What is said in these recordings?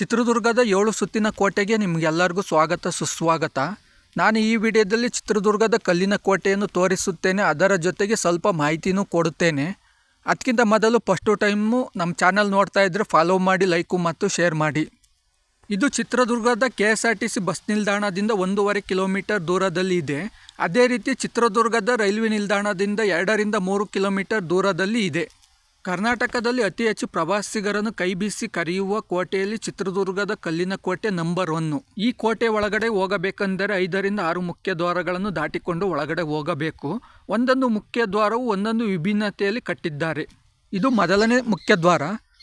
ಚಿತ್ರದುರ್ಗದ ಏಳು ಸುತ್ತಿನ ಕೋಟೆಗೆ ನಿಮಗೆಲ್ಲರಿಗೂ ಸ್ವಾಗತ, ಸುಸ್ವಾಗತ. ನಾನು ಈ ವಿಡಿಯೋದಲ್ಲಿ ಚಿತ್ರದುರ್ಗದ ಕಲ್ಲಿನ ಕೋಟೆಯನ್ನು ತೋರಿಸುತ್ತೇನೆ, ಅದರ ಜೊತೆಗೆ ಸ್ವಲ್ಪ ಮಾಹಿತಿನೂ ಕೊಡುತ್ತೇನೆ. ಅದಕ್ಕಿಂತ ಮೊದಲು ಫಸ್ಟು ಟೈಮು ನಮ್ಮ ಚಾನಲ್ ನೋಡ್ತಾ ಇದ್ದರೆ ಫಾಲೋ ಮಾಡಿ ಲೈಕು ಮತ್ತು ಶೇರ್ ಮಾಡಿ. ಇದು ಚಿತ್ರದುರ್ಗದ K S R T C bus ನಿಲ್ದಾಣದಿಂದ ಒಂದೂವರೆ ಕಿಲೋಮೀಟರ್ ದೂರದಲ್ಲಿ ಇದೆ. ಅದೇ ರೀತಿ ಚಿತ್ರದುರ್ಗದ ರೈಲ್ವೆ ನಿಲ್ದಾಣದಿಂದ ಎರಡರಿಂದ ಮೂರು ಕಿಲೋಮೀಟರ್ ದೂರದಲ್ಲಿ ಇದೆ. ಕರ್ನಾಟಕದಲ್ಲಿ ಅತಿ ಹೆಚ್ಚು ಪ್ರವಾಸಿಗರನ್ನು ಕೈಬೀಸಿ ಕರೆಯುವ ಕೋಟೆಯಲ್ಲಿ ಚಿತ್ರದುರ್ಗದ ಕಲ್ಲಿನ ಕೋಟೆ ನಂಬರ್ ಒನ್ನು ಈ ಕೋಟೆ ಒಳಗಡೆ ಹೋಗಬೇಕೆಂದರೆ ಐದರಿಂದ ಆರು ಮುಖ್ಯ ದ್ವಾರಗಳನ್ನು ದಾಟಿಕೊಂಡು ಒಳಗಡೆ ಹೋಗಬೇಕು. ಒಂದೊಂದು ಮುಖ್ಯ ದ್ವಾರವು ಒಂದೊಂದು ವಿಭಿನ್ನತೆಯಲ್ಲಿ ಕಟ್ಟಿದ್ದಾರೆ. ಇದು ಮೊದಲನೇ ಮುಖ್ಯ ದ್ವಾರ.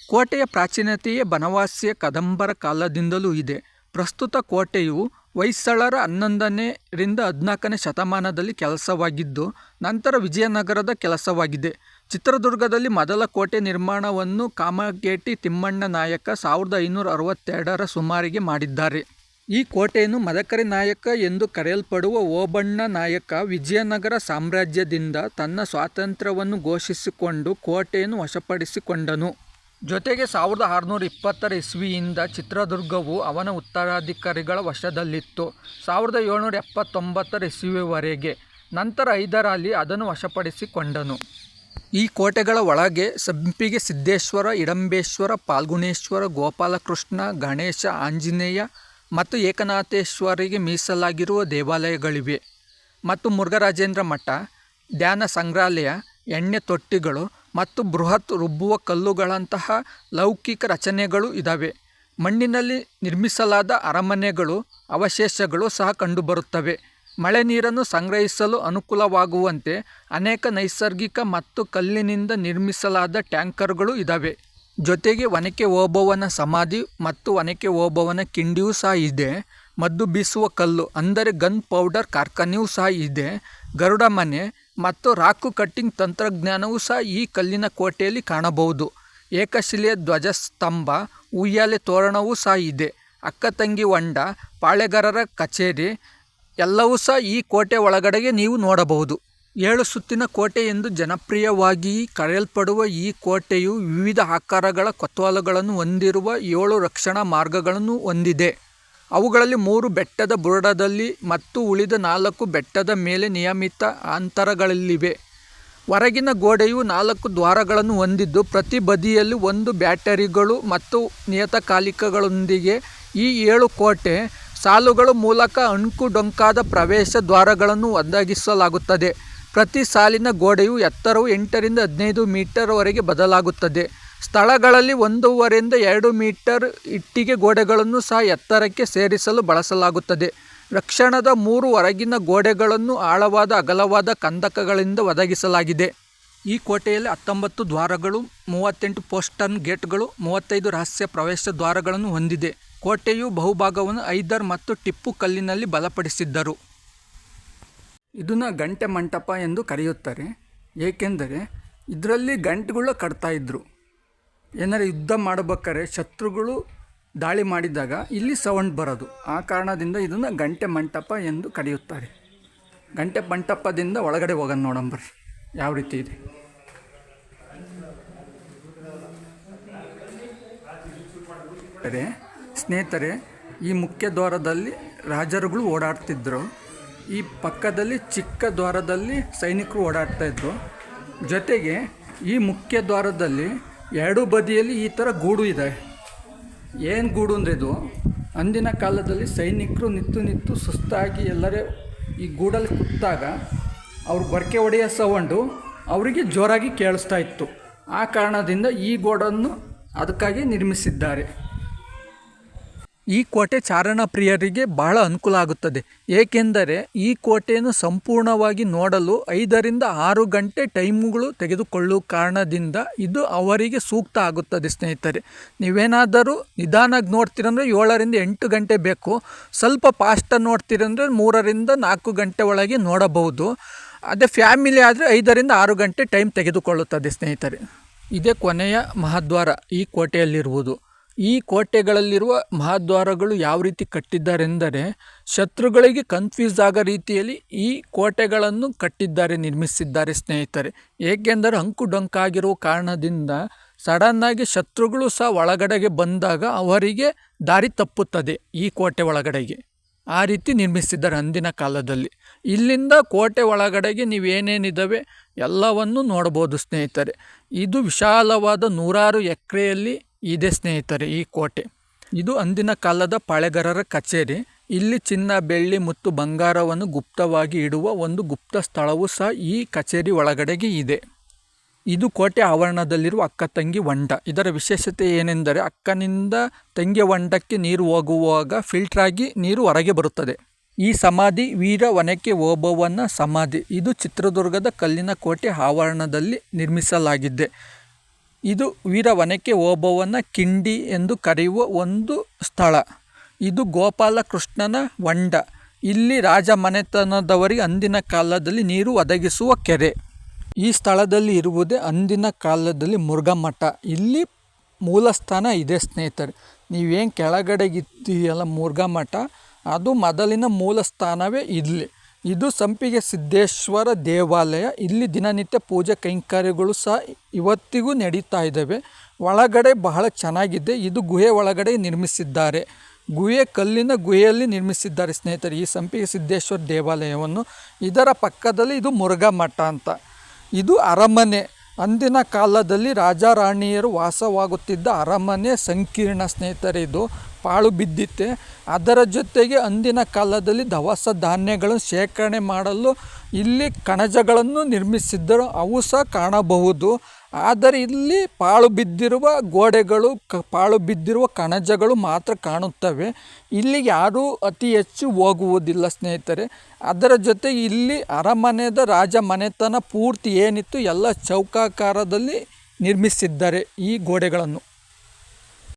ಕೋಟೆಯ ಪ್ರಾಚೀನತೆಯೇ ಬನವಾಸಿಯ ಕದಂಬರ ಕಾಲದಿಂದಲೂ ಇದೆ. ಪ್ರಸ್ತುತ ಕೋಟೆಯು ಹೊಯ್ಸಳರ ಹನ್ನೊಂದನೇರಿಂದ ಹದಿನಾಲ್ಕನೇ ಶತಮಾನದಲ್ಲಿ ಕೆಲಸವಾಗಿದ್ದು, ನಂತರ ವಿಜಯನಗರದ ಕೆಲಸವಾಗಿದೆ. ಚಿತ್ರದುರ್ಗದಲ್ಲಿ ಮೊದಲ ಕೋಟೆ ನಿರ್ಮಾಣವನ್ನು ಕಾಮಗೇಟಿ ತಿಮ್ಮಣ್ಣ ನಾಯಕ ಸಾವಿರದ ಐನೂರ ಅರವತ್ತೆರಡರ ಸುಮಾರಿಗೆ ಮಾಡಿದ್ದಾರೆ. ಈ ಕೋಟೆಯನ್ನು ಮದಕರಿ ನಾಯಕ ಎಂದು ಕರೆಯಲ್ಪಡುವ ಓಬಣ್ಣ ನಾಯಕ ವಿಜಯನಗರ ಸಾಮ್ರಾಜ್ಯದಿಂದ ತನ್ನ ಸ್ವಾತಂತ್ರ್ಯವನ್ನು ಘೋಷಿಸಿಕೊಂಡು ಕೋಟೆಯನ್ನು ವಶಪಡಿಸಿಕೊಂಡನು. ಜೊತೆಗೆ ಸಾವಿರದ ಆರುನೂರ ಇಪ್ಪತ್ತರ ಇಸ್ವಿಯಿಂದ ಚಿತ್ರದುರ್ಗವು ಅವನ ಉತ್ತರಾಧಿಕಾರಿಗಳ ವಶದಲ್ಲಿತ್ತು. ಸಾವಿರದ ಏಳ್ನೂರ ಎಪ್ಪತ್ತೊಂಬತ್ತರ ಇಸ್ವಿಯವರೆಗೆ ನಂತರ ಐದರಲ್ಲಿ ಅದನ್ನು ವಶಪಡಿಸಿಕೊಂಡನು. ಈ ಕೋಟೆಗಳ ಒಳಗೆ ಸಂಪಿಗೆ ಸಿದ್ದೇಶ್ವರ, ಇಡಂಬೇಶ್ವರ, ಪಾಲ್ಗುಣೇಶ್ವರ, ಗೋಪಾಲಕೃಷ್ಣ, ಗಣೇಶ, ಆಂಜನೇಯ ಮತ್ತು ಏಕನಾಥೇಶ್ವರಿಗೆ ಮೀಸಲಾಗಿರುವ ದೇವಾಲಯಗಳಿವೆ. ಮತ್ತು ಮುರುಘರಾಜೇಂದ್ರ ಮಠ, ಧ್ಯಾನ ಸಂಗ್ರಹಾಲಯ, ಎಣ್ಣೆ ತೊಟ್ಟಿಗಳು ಮತ್ತು ಬೃಹತ್ ರುಬ್ಬುವ ಕಲ್ಲುಗಳಂತಹ ಲೌಕಿಕ ರಚನೆಗಳು ಇದ್ದಾವೆ ಮಣ್ಣಿನಲ್ಲಿ ನಿರ್ಮಿಸಲಾದ ಅರಮನೆಗಳು, ಅವಶೇಷಗಳು ಸಹ ಕಂಡುಬರುತ್ತವೆ. ಮಳೆ ನೀರನ್ನು ಸಂಗ್ರಹಿಸಲು ಅನುಕೂಲವಾಗುವಂತೆ ಅನೇಕ ನೈಸರ್ಗಿಕ ಮತ್ತು ಕಲ್ಲಿನಿಂದ ನಿರ್ಮಿಸಲಾದ ಟ್ಯಾಂಕರ್ಗಳು ಇದ್ದಾವೆ ಜೊತೆಗೆ ಒನಕೆ ಓಬವ್ವನ ಸಮಾಧಿ ಮತ್ತು ಒನಕೆ ಓಬವನ ಕಿಂಡಿಯೂ ಸಹ ಇದೆ. ಮದ್ದು ಬೀಸುವ ಕಲ್ಲು, ಅಂದರೆ ಗನ್ ಪೌಡರ್ ಕಾರ್ಖಾನೆಯೂ ಸಹ ಇದೆ. ಗರುಡ ಮನೆ ಮತ್ತು ರಾಕು ಕಟ್ಟಿಂಗ್ ತಂತ್ರಜ್ಞಾನವೂ ಸಹ ಈ ಕಲ್ಲಿನ ಕೋಟೆಯಲ್ಲಿ ಕಾಣಬಹುದು. ಏಕಶಿಲೆಯ ಧ್ವಜಸ್ತಂಭ, ಉಯ್ಯಾಲೆ ತೋರಣವೂ ಸಹ ಇದೆ. ಅಕ್ಕ ತಂಗಿ ಹೊಂಡ ಪಾಳೆಗಾರರ ಕಚೇರಿ ಎಲ್ಲವೂ ಸಹ ಈ ಕೋಟೆ ಒಳಗಡೆಗೆ ನೀವು ನೋಡಬಹುದು. ಏಳು ಸುತ್ತಿನ ಕೋಟೆ ಎಂದು ಜನಪ್ರಿಯವಾಗಿ ಕರೆಯಲ್ಪಡುವ ಈ ಕೋಟೆಯು ವಿವಿಧ ಆಕಾರಗಳ ಕೊತ್ವಾಲುಗಳನ್ನು ಹೊಂದಿರುವ ಏಳು ರಕ್ಷಣಾ ಮಾರ್ಗಗಳನ್ನು ಹೊಂದಿದೆ. ಅವುಗಳಲ್ಲಿ ಮೂರು ಬೆಟ್ಟದ ಬುರುಡದಲ್ಲಿ ಮತ್ತು ಉಳಿದ ನಾಲ್ಕು ಬೆಟ್ಟದ ಮೇಲೆ ನಿಯಮಿತ ಅಂತರಗಳಲ್ಲಿವೆ. ಹೊರಗಿನ ಗೋಡೆಯು ನಾಲ್ಕು ದ್ವಾರಗಳನ್ನು ಹೊಂದಿದ್ದು, ಪ್ರತಿ ಬದಿಯಲ್ಲಿ ಒಂದು ಬ್ಯಾಟರಿಗಳು ಮತ್ತು ನಿಯತಕಾಲಿಕಗಳೊಂದಿಗೆ ಈ ಏಳು ಕೋಟೆ ಸಾಲುಗಳ ಮೂಲಕ ಅಣುಕುಡೊಂಕಾದ ಪ್ರವೇಶ ದ್ವಾರಗಳನ್ನು ಒದಗಿಸಲಾಗುತ್ತದೆ ಪ್ರತಿ ಸಾಲಿನ ಗೋಡೆಯು ಎತ್ತರವು ಎಂಟರಿಂದ ಹದಿನೈದು ಮೀಟರ್ವರೆಗೆ ಬದಲಾಗುತ್ತದೆ. ಸ್ಥಳಗಳಲ್ಲಿ ಒಂದೂವರೆಯಿಂದ ಎರಡು ಮೀಟರ್ ಇಟ್ಟಿಗೆ ಗೋಡೆಗಳನ್ನು ಸಹ ಎತ್ತರಕ್ಕೆ ಸೇರಿಸಲು ಬಳಸಲಾಗುತ್ತದೆ. ರಕ್ಷಣದ ಮೂರು ಹೊರಗಿನ ಗೋಡೆಗಳನ್ನು ಆಳವಾದ ಅಗಲವಾದ ಕಂದಕಗಳಿಂದ ಒದಗಿಸಲಾಗಿದೆ. ಈ ಕೋಟೆಯಲ್ಲಿ ಹತ್ತೊಂಬತ್ತು ದ್ವಾರಗಳು, ಮೂವತ್ತೆಂಟು ಪೋಸ್ಟರ್ನ್ ಗೇಟ್ಗಳು, ಮೂವತ್ತೈದು ರಹಸ್ಯ ಪ್ರವೇಶ ದ್ವಾರಗಳನ್ನು ಹೊಂದಿದೆ. ಕೋಟೆಯು ಬಹುಭಾಗವನ್ನು ಐದರ್ ಮತ್ತು ಟಿಪ್ಪು ಕಲ್ಲಿನಲ್ಲಿ ಬಲಪಡಿಸಿದ್ದರು. ಇದನ್ನು ಗಂಟೆ ಮಂಟಪ ಎಂದು ಕರೆಯುತ್ತಾರೆ. ಏಕೆಂದರೆ ಇದರಲ್ಲಿ ಗಂಟೆಗಳು ಇದ್ದರು ಏನಾರು ಯುದ್ಧ ಮಾಡಬೇಕಾದ್ರೆ ಶತ್ರುಗಳು ದಾಳಿ ಮಾಡಿದಾಗ ಇಲ್ಲಿ ಸೌಂಡ್ ಬರೋದು. ಆ ಕಾರಣದಿಂದ ಇದನ್ನು ಗಂಟೆ ಮಂಟಪ ಎಂದು ಕರೆಯುತ್ತಾರೆ. ಗಂಟೆ ಮಂಟಪದಿಂದ ಒಳಗಡೆ ಹೋಗೋಣ ನೋಡಂಬರ್ರಿ ಯಾವ ರೀತಿ ಇದೆ? ಸ್ನೇಹಿತರೆ ಸ್ನೇಹಿತರೆ, ಈ ಮುಖ್ಯ ದ್ವಾರದಲ್ಲಿ ರಾಜರುಗಳು ಓಡಾಡ್ತಿದ್ದರು ಈ ಪಕ್ಕದಲ್ಲಿ ಚಿಕ್ಕ ದ್ವಾರದಲ್ಲಿ ಸೈನಿಕರು ಓಡಾಡ್ತಾ ಇದ್ದರು ಜೊತೆಗೆ ಈ ಮುಖ್ಯ ದ್ವಾರದಲ್ಲಿ ಎರಡು ಬದಿಯಲ್ಲಿ ಈ ಥರ ಗೂಡು ಇದೆ. ಏನು ಗೂಡು ಅಂದರೆ ಇದು? ಅಂದಿನ ಕಾಲದಲ್ಲಿ ಸೈನಿಕರು ನಿಂತು ನಿಂತು ಸುಸ್ತಾಗಿ ಎಲ್ಲರೇ ಈ ಗೂಡಲ್ಲಿ ಕುತ್ತಾಗ ಅವ್ರು ಬರ್ಕೆ ಒಡೆಯ ಸೌಂಡು ಅವರಿಗೆ ಜೋರಾಗಿ ಕೇಳಿಸ್ತಾ ಇತ್ತು. ಆ ಕಾರಣದಿಂದ ಈ ಗೋಡನ್ನು ಅದಕ್ಕಾಗಿ ನಿರ್ಮಿಸಿದ್ದಾರೆ. ಈ ಕೋಟೆ ಚಾರಣ ಪ್ರಿಯರಿಗೆ ಬಹಳ ಅನುಕೂಲ ಆಗುತ್ತದೆ. ಏಕೆಂದರೆ ಈ ಕೋಟೆಯನ್ನು ಸಂಪೂರ್ಣವಾಗಿ ನೋಡಲು ಐದರಿಂದ ಆರು ಗಂಟೆ ಟೈಮ್ಗಳು ತೆಗೆದುಕೊಳ್ಳುವ ಕಾರಣದಿಂದ ಇದು ಅವರಿಗೆ ಸೂಕ್ತ ಆಗುತ್ತದೆ ಸ್ನೇಹಿತರೆ. ನೀವೇನಾದರೂ ನಿಧಾನಾಗಿ ನೋಡ್ತೀರಂದರೆ ಏಳರಿಂದ ಎಂಟು ಗಂಟೆ ಬೇಕು. ಸ್ವಲ್ಪ ಫಾಸ್ಟಾಗಿ ನೋಡ್ತೀರಂದರೆ ಮೂರರಿಂದ ನಾಲ್ಕು ಗಂಟೆ ಒಳಗೆ ನೋಡಬಹುದು. ಅದೇ ಫ್ಯಾಮಿಲಿ ಆದರೆ ಐದರಿಂದ ಆರು ಗಂಟೆ ಟೈಮ್ ತೆಗೆದುಕೊಳ್ಳುತ್ತದೆ ಸ್ನೇಹಿತರೆ. ಇದೇ ಕೊನೆಯ ಮಹಾದ್ವಾರ ಈ ಕೋಟೆಯಲ್ಲಿರುವುದು. ಈ ಕೋಟೆಗಳಲ್ಲಿರುವ ಮಹಾದ್ವಾರಗಳು ಯಾವ ರೀತಿ ಕಟ್ಟಿದ್ದಾರೆಂದರೆ ಶತ್ರುಗಳಿಗೆ ಕನ್ಫ್ಯೂಸ್ ಆಗೋ ರೀತಿಯಲ್ಲಿ ಈ ಕೋಟೆಗಳನ್ನು ಕಟ್ಟಿದ್ದಾರೆ, ನಿರ್ಮಿಸಿದ್ದಾರೆ ಸ್ನೇಹಿತರೆ. ಏಕೆಂದರೆ ಅಂಕು ಡೊಂಕಾಗಿರುವ ಕಾರಣದಿಂದ ಸಡನ್ನಾಗಿ ಶತ್ರುಗಳು ಸಹ ಒಳಗಡೆಗೆ ಬಂದಾಗ ಅವರಿಗೆ ದಾರಿ ತಪ್ಪುತ್ತದೆ ಈ ಕೋಟೆ ಒಳಗಡೆಗೆ. ಆ ರೀತಿ ನಿರ್ಮಿಸಿದ್ದಾರೆ ಅಂದಿನ ಕಾಲದಲ್ಲಿ. ಇಲ್ಲಿಂದ ಕೋಟೆ ಒಳಗಡೆಗೆ ನೀವೇನೇನಿದ್ದಾವೆ ಎಲ್ಲವನ್ನು ನೋಡ್ಬೋದು ಸ್ನೇಹಿತರೆ. ಇದು ವಿಶಾಲವಾದ ನೂರಾರು ಎಕರೆಯಲ್ಲಿ ಇದೆ ಸ್ನೇಹಿತರೆ, ಈ ಕೋಟೆ. ಇದು ಅಂದಿನ ಕಾಲದ ಪಾಳೆಗಾರರ ಕಚೇರಿ. ಇಲ್ಲಿ ಚಿನ್ನ, ಬೆಳ್ಳಿ ಮತ್ತು ಬಂಗಾರವನ್ನು ಗುಪ್ತವಾಗಿ ಇಡುವ ಒಂದು ಗುಪ್ತ ಸ್ಥಳವೂ ಸಹ ಈ ಕಚೇರಿ ಒಳಗಡೆಗೆ ಇದೆ. ಇದು ಕೋಟೆ ಆವರಣದಲ್ಲಿರುವ ಅಕ್ಕ ತಂಗಿ ಹೊಂಡ ಇದರ ವಿಶೇಷತೆ ಏನೆಂದರೆ, ಅಕ್ಕನಿಂದ ತಂಗಿಯ ಹೊಂಡಕ್ಕೆ ನೀರು ಹೋಗುವಾಗ ಫಿಲ್ಟರ್ ಆಗಿ ನೀರು ಹೊರಗೆ ಬರುತ್ತದೆ. ಈ ಸಮಾಧಿ ವೀರ ಒನಕೆ ಓಬವ್ವನ ಸಮಾಧಿ. ಇದು ಚಿತ್ರದುರ್ಗದ ಕಲ್ಲಿನ ಕೋಟೆ ಆವರಣದಲ್ಲಿ ನಿರ್ಮಿಸಲಾಗಿದೆ. ಇದು ವೀರ ವನಕೆ ಓಬವ್ವನ ಕಿಂಡಿ ಎಂದು ಕರೆಯುವ ಒಂದು ಸ್ಥಳ. ಇದು ಗೋಪಾಲಕೃಷ್ಣನ ಹೊಂಡ ಇಲ್ಲಿ ರಾಜ ಮನೆತನದವರಿಗೆ ಅಂದಿನ ಕಾಲದಲ್ಲಿ ನೀರು ಒದಗಿಸುವ ಕೆರೆ. ಈ ಸ್ಥಳದಲ್ಲಿ ಇರುವುದೇ ಅಂದಿನ ಕಾಲದಲ್ಲಿ ಮುರುಘಾಮಠ. ಇಲ್ಲಿ ಮೂಲಸ್ಥಾನ ಇದೆ ಸ್ನೇಹಿತರೆ. ನೀವೇನು ಕೆಳಗಡೆಗಿದ್ದೀಯಲ್ಲ ಮುರುಘಾಮಠ, ಅದು ಮೊದಲಿನ ಮೂಲಸ್ಥಾನವೇ ಇಲ್ಲಿ. ಇದು ಸಂಪಿಗೆ ಸಿದ್ದೇಶ್ವರ ದೇವಾಲಯ. ಇಲ್ಲಿ ದಿನನಿತ್ಯ ಪೂಜೆ ಕೈಂಕರ್ಯಗಳು ಸಹ ಇವತ್ತಿಗೂ ನಡೀತಾ ಇದ್ದಾವೆ. ಒಳಗಡೆ ಬಹಳ ಚೆನ್ನಾಗಿದೆ. ಇದು ಗುಹೆ ಒಳಗಡೆ ನಿರ್ಮಿಸಿದ್ದಾರೆ. ಗುಹೆ ಕಲ್ಲಿನ ಗುಹೆಯಲ್ಲಿ ನಿರ್ಮಿಸಿದ್ದಾರೆ ಸ್ನೇಹಿತರೆ, ಈ ಸಂಪಿಗೆ ಸಿದ್ದೇಶ್ವರ ದೇವಾಲಯವನ್ನು. ಇದರ ಪಕ್ಕದಲ್ಲಿ ಇದು ಮುರುಘಾ ಮಠ ಅಂತ. ಇದು ಅರಮನೆ. ಅಂದಿನ ಕಾಲದಲ್ಲಿ ರಾಜ ರಾಣಿಯರು ವಾಸವಾಗುತ್ತಿದ್ದ ಅರಮನೆ ಸಂಕೀರ್ಣ ಸ್ನೇಹಿತರೆ ಇದು. ಪಾಳು ಬಿದ್ದಿತ್ತೆ. ಅದರ ಜೊತೆಗೆ ಅಂದಿನ ಕಾಲದಲ್ಲಿ ದವಸ ಧಾನ್ಯಗಳನ್ನು ಶೇಖರಣೆ ಮಾಡಲು ಇಲ್ಲಿ ಕಣಜಗಳನ್ನು ನಿರ್ಮಿಸಿದ್ದರು. ಅವು ಸಹ ಕಾಣಬಹುದು. ಆದರೆ ಇಲ್ಲಿ ಪಾಳು ಬಿದ್ದಿರುವ ಗೋಡೆಗಳು, ಕ, ಪಾಳು ಬಿದ್ದಿರುವ ಕಣಜಗಳು ಮಾತ್ರ ಕಾಣುತ್ತವೆ. ಇಲ್ಲಿ ಯಾರೂ ಅತಿ ಹೆಚ್ಚು ಹೋಗುವುದಿಲ್ಲ ಸ್ನೇಹಿತರೆ. ಅದರ ಜೊತೆ ಇಲ್ಲಿ ಅರಮನೆದ ರಾಜ ಮನೆತನ ಪೂರ್ತಿ ಏನಿತ್ತು ಎಲ್ಲ ಚೌಕಾಕಾರದಲ್ಲಿ ನಿರ್ಮಿಸಿದ್ದಾರೆ ಈ ಗೋಡೆಗಳನ್ನು.